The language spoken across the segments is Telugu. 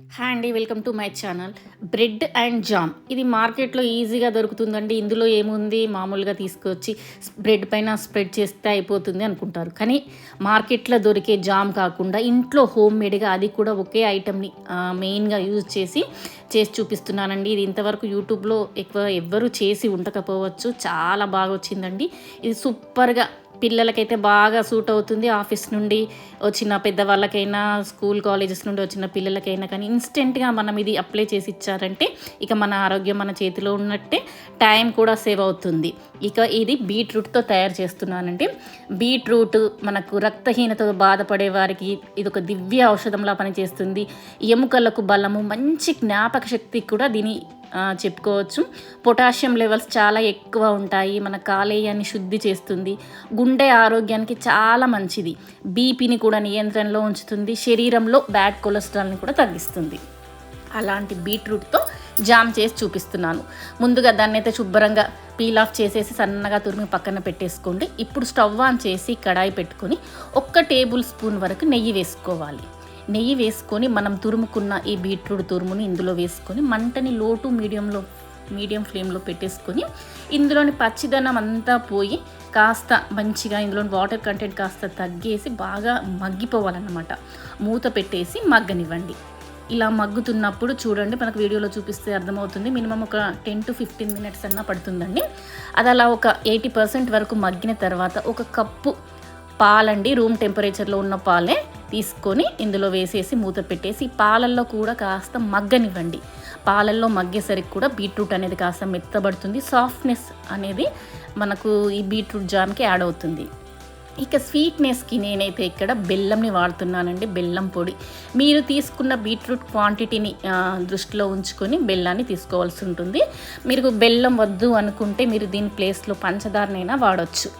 హాయ్ అండి welcome to my channel. Bread and jam. ఇది మార్కెట్లో ఈజీగా దొరుకుతుందండి. ఇందులో ఏముంది? మామూలుగా తీసుకొచ్చి బ్రెడ్ పైన స్ప్రెడ్ చేస్తే అయిపోతుంది అనుకుంటారు. కానీ మార్కెట్లో దొరికే జామ్ కాకుండా ఇంట్లో హోమ్ మేడ్గా అది కూడా ఒకే ఐటమ్ని మెయిన్గా యూజ్ చేసి చేసి చూపిస్తున్నానండి. ఇది ఇంతవరకు యూట్యూబ్లో ఎక్కువ ఎవ్వరూ చేసి ఉండకపోవచ్చు. చాలా బాగా వచ్చిందండి. ఇది సూపర్గా పిల్లలకైతే బాగా సూట్ అవుతుంది ఆఫీస్ నుండి వచ్చిన పెద్దవాళ్ళకైనా స్కూల్ కాలేజెస్ నుండి వచ్చిన పిల్లలకైనా కానీ ఇన్స్టెంట్గా మనం ఇది అప్లై చేసి ఇచ్చారంటే ఇక మన ఆరోగ్యం మన చేతిలో ఉన్నట్టే టైం కూడా సేవ్ అవుతుంది. ఇక ఇది బీట్రూట్తో తయారు చేస్తున్నానండి. బీట్రూట్ మనకు రక్తహీనతతో బాధపడే వారికి ఇది ఒక దివ్య ఔషధంలా పనిచేస్తుంది. ఎముకలకు బలము మంచి జ్ఞాపక శక్తి కూడా దీని చెప్పుకోవచ్చు. పొటాషియం లెవెల్స్ చాలా ఎక్కువ ఉంటాయి. మన కాలేయాన్ని శుద్ధి చేస్తుంది. గుండె ఆరోగ్యానికి చాలా మంచిది. బీపీని కూడా నియంత్రణలో ఉంచుతుంది. శరీరంలో బ్యాడ్ కొలెస్ట్రాల్ని కూడా తగ్గిస్తుంది. అలాంటి బీట్రూట్తో జామ్ చేసి చూపిస్తున్నాను. ముందుగా దాన్ని అయితే శుభ్రంగా పీల్ ఆఫ్ చేసేసి సన్నగా తురిమి పక్కన పెట్టేసుకోండి. ఇప్పుడు స్టవ్ ఆన్ చేసి కడాయి పెట్టుకొని ఒక్క టేబుల్ స్పూన్ వరకు నెయ్యి వేసుకోవాలి. నెయ్యి వేసుకొని మనం తురుముకున్న ఈ బీట్రూట్ తురుముని ఇందులో వేసుకొని మంటని లో టు మీడియంలో మీడియం ఫ్లేమ్లో పెట్టేసుకొని ఇందులోని పచ్చిదనం అంతా పోయి కాస్త మంచిగా ఇందులోని వాటర్ కంటెంట్ కాస్త తగ్గేసి బాగా మగ్గిపోవాలన్నమాట. మూత పెట్టేసి మగ్గనివ్వండి. ఇలా మగ్గుతున్నప్పుడు చూడండి మనకు వీడియోలో చూపిస్తే అర్థమవుతుంది. మినిమం ఒక టెన్ టు ఫిఫ్టీన్ మినిట్స్ అన్నా పడుతుందండి. అది అలా ఒక ఎయిటీ పర్సెంట్ వరకు మగ్గిన తర్వాత ఒక కప్పు పాలండి. రూమ్ టెంపరేచర్లో ఉన్న పాలే తీసుకొని ఇందులో వేసేసి మూత పెట్టేసి పాలల్లో కూడా కాస్త మగ్గనివ్వండి. పాలల్లో మగ్గేసరికి కూడా బీట్రూట్ అనేది కాస్త మెత్తబడుతుంది. సాఫ్ట్నెస్ అనేది మనకు ఈ బీట్రూట్ జామ్కి యాడ్ అవుతుంది. ఇక స్వీట్నెస్కి నేనైతే ఇక్కడ బెల్లంని వాడుతున్నానండి. బెల్లం పొడి. మీరు తీసుకున్న బీట్రూట్ క్వాంటిటీని దృష్టిలో ఉంచుకొని బెల్లాన్ని తీసుకోవాల్సి ఉంటుంది. మీరు బెల్లం వద్దు అనుకుంటే మీరు దీని ప్లేస్లో పంచదారనైనా వాడవచ్చు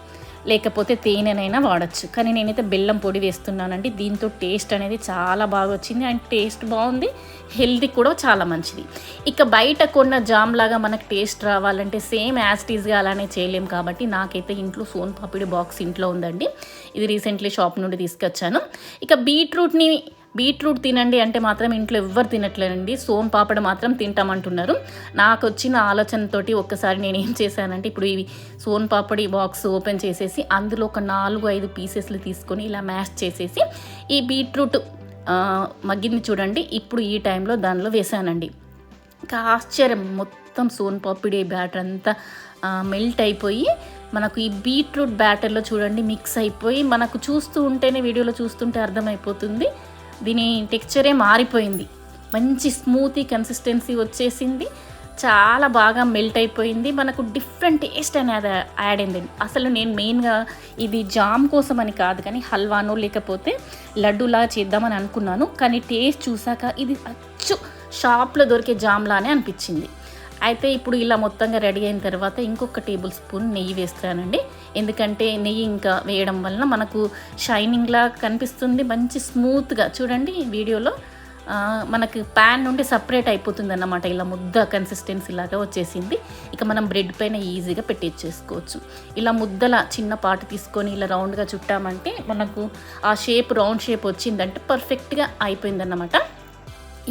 లేకపోతే తేనెనైనా వాడచ్చు. కానీ నేనైతే బెల్లం పొడి వేస్తున్నానండి. దీంతో టేస్ట్ అనేది చాలా బాగా వచ్చింది అండ్ టేస్ట్ బాగుంది. హెల్తీ కూడా చాలా మంచిది. ఇక బయట కొన్న జామ్ లాగా మనకు టేస్ట్ రావాలంటే సేమ్ యాస్టీస్గా అలానే చేయలేం కాబట్టి నాకైతే ఇంట్లో సోన్ పాపిడి బాక్స్ ఇంట్లో ఉందండి. ఇది రీసెంట్లీ షాప్ నుండి తీసుకొచ్చాను. ఇక బీట్రూట్ని బీట్రూట్ తినండి అంటే మాత్రం ఇంట్లో ఎవ్వరు తినట్లేదండి. సోన్ పాపడ మాత్రం తింటామంటున్నారు. నాకు వచ్చిన ఆలోచనతోటి ఒక్కసారి నేను ఏం చేశానంటే ఇప్పుడు ఇవి సోన్ పాపడి బాక్స్ ఓపెన్ చేసేసి అందులో ఒక నాలుగు ఐదు పీసెస్లు తీసుకొని ఇలా మ్యాష్ చేసేసి ఈ బీట్రూట్ మగ్గింది చూడండి. ఇప్పుడు ఈ టైంలో దానిలో వేసానండి ఇంకా ఆశ్చర్యం. మొత్తం సోన్ పాపిడి బ్యాటర్ అంతా మెల్ట్ అయిపోయి మనకు ఈ బీట్రూట్ బ్యాటర్లో చూడండి మిక్స్ అయిపోయి మనకు చూస్తూ ఉంటేనే వీడియోలో చూస్తుంటే అర్థమైపోతుంది. దీని టెక్స్చరే మారిపోయింది. మంచి స్మూతీ కన్సిస్టెన్సీ వచ్చేసింది. చాలా బాగా మెల్ట్ అయిపోయింది. మనకు డిఫరెంట్ టేస్ట్ అనేది యాడ్ అయింది. అసలు నేను మెయిన్గా ఇది జామ్ కోసం అని కాదు కానీ హల్వానో లేకపోతే లడ్డూలా చేద్దామని అనుకున్నాను. కానీ టేస్ట్ చూసాక ఇది అచ్చు షాప్లో దొరికే జామ్లానే అనిపించింది. అయితే ఇప్పుడు ఇలా మొత్తంగా రెడీ అయిన తర్వాత ఇంకొక టేబుల్ స్పూన్ నెయ్యి వేస్తానండి. ఎందుకంటే నెయ్యి ఇంకా వేయడం వలన మనకు షైనింగ్లా కనిపిస్తుంది. మంచి స్మూత్గా చూడండి వీడియోలో. మనకు ప్యాన్ నుండి సపరేట్ అయిపోతుంది అన్నమాట ఇలా ముద్ద కన్సిస్టెన్సీ లాగా వచ్చేసింది. ఇక మనం బ్రెడ్ పైన ఈజీగా పెట్టించేసుకోవచ్చు ఇలా ముద్దల చిన్న పాటు తీసుకొని ఇలా రౌండ్గా చుట్టామంటే మనకు ఆ షేప్ రౌండ్ షేప్ వచ్చిందంటే పర్ఫెక్ట్గా అయిపోయిందన్నమాట.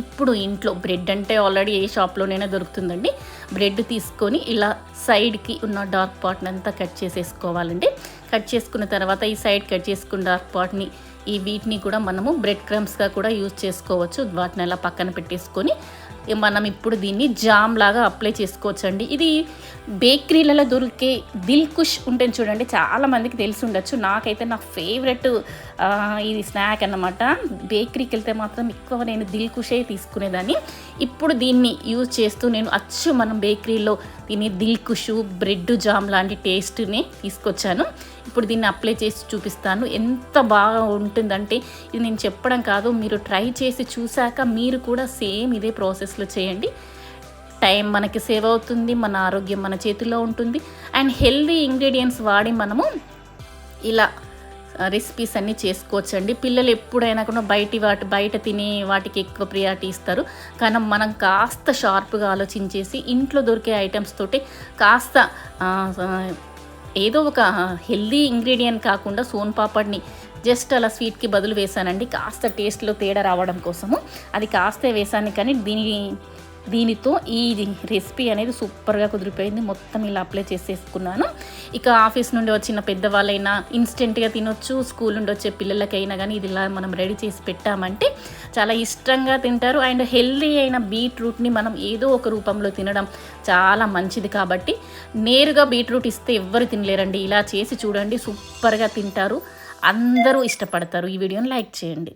ఇప్పుడు ఇంట్లో బ్రెడ్ అంటే ఆల్రెడీ ఏ షాప్లోనైనా దొరుకుతుందండి. బ్రెడ్ తీసుకొని ఇలా సైడ్కి ఉన్న డార్క్ పార్ట్ని అంతా కట్ చేసేసుకోవాలండి. కట్ చేసుకున్న తర్వాత ఈ సైడ్ కట్ చేసుకున్న డార్క్ పార్ట్ని ఈ వీటిని కూడా మనము బ్రెడ్ క్రమ్స్గా కూడా యూజ్ చేసుకోవచ్చు. వాటిని అలా పక్కన పెట్టేసుకొని మనం ఇప్పుడు దీన్ని జామ్ లాగా అప్లై చేసుకోవచ్చు అండి ఇది బేకరీలలో దొరికే దిల్ కుష్ ఉంటుంది చూడండి. చాలామందికి తెలిసి ఉండొచ్చు. నాకైతే నా ఫేవరెట్ ఇది స్నాక్ అన్నమాట. బేకరీకి వెళ్తే మాత్రం ఎక్కువ నేను దిల్ కుషే తీసుకునేదాన్ని. ఇప్పుడు దీన్ని యూజ్ చేస్తూ నేను అచ్చు మనం బేకరీలో దీన్ని దిల్ కుషు బ్రెడ్ జామ్ లాంటి టేస్ట్ని తీసుకొచ్చాను. ఇప్పుడు దీన్ని అప్లై చేసి చూపిస్తాను. ఎంత బాగా ఉంటుందంటే ఇది నేను చెప్పడం కాదు మీరు ట్రై చేసి చూశాక మీరు కూడా సేమ్ ఇదే ప్రాసెస్లో చేయండి. టైం మనకి సేవ్ అవుతుంది మన ఆరోగ్యం మన చేతిలో ఉంటుంది. అండ్ హెల్దీ ఇంగ్రీడియంట్స్ వాడి మనము ఇలా రెసిపీస్ అన్నీ చేసుకోవచ్చండి. పిల్లలు ఎప్పుడైనా కూడా బయటి వాటి బయట తినే వాటికి ఎక్కువ ప్రియారిటీ ఇస్తారు. కానీ మనం కాస్త షార్ప్గా ఆలోచించేసి ఇంట్లో దొరికే ఐటమ్స్ తోటి కాస్త ఏదో ఒక హెల్దీ ఇంగ్రీడియంట్ కాకుండా సోన్ పాపడ్ని జస్ట్ అలా స్వీట్కి బదులు వేసానండి కాస్త టేస్ట్లో తేడా రావడం కోసము. అది కాస్త వేసాను కానీ దీని దీనితో ఈ రెసిపీ అనేది సూపర్గా కుదిరిపోయింది. మొత్తం ఇలా అప్లై చేసేసుకున్నాను. ఇక ఆఫీస్ నుండి వచ్చిన పెద్దవాళ్ళైనా ఇన్స్టెంట్గా తినొచ్చు. స్కూల్ నుండి వచ్చే పిల్లలకైనా కానీ ఇది ఇలా మనం రెడీ చేసి పెట్టామంటే చాలా ఇష్టంగా తింటారు. అండ్ హెల్దీ అయిన బీట్రూట్ని మనం ఏదో ఒక రూపంలో తినడం చాలా మంచిది కాబట్టి నేరుగా బీట్రూట్ ఇస్తే ఎవ్వరు తినలేరండి. ఇలా చేసి చూడండి సూపర్గా తింటారు. అందరూ ఇష్టపడతారు. ఈ వీడియోని లైక్ చేయండి.